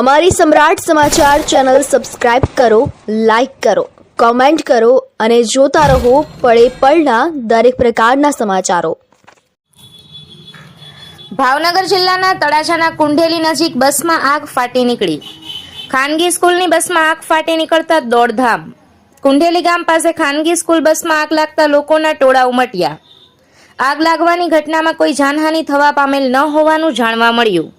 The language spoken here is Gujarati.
અમારી સમ્રાટ સમાચાર ચેનલ સબસ્ક્રાઇબ કરો, લાઇક કરો, કોમેન્ટ કરો અને જોતા રહો પળે પળના દરેક પ્રકારના સમાચારો. ભાવનગર જિલ્લાના તળાજાના કુંઢેલી નજીક બસમાં આગ ફાટી નીકળી. ખાનગી સ્કૂલની બસમાં આગ ફાટી નીકળતા દોડધામ. કુંઢેલી ગામ પાસે ખાનગી સ્કૂલ બસમાં આગ લાગતા લોકોના ટોળા ઉમટ્યા. આગ લાગવાની ઘટનામાં કોઈ જાનહાનિ થવા પામેલ ન હોવાનું જાણવા મળ્યું.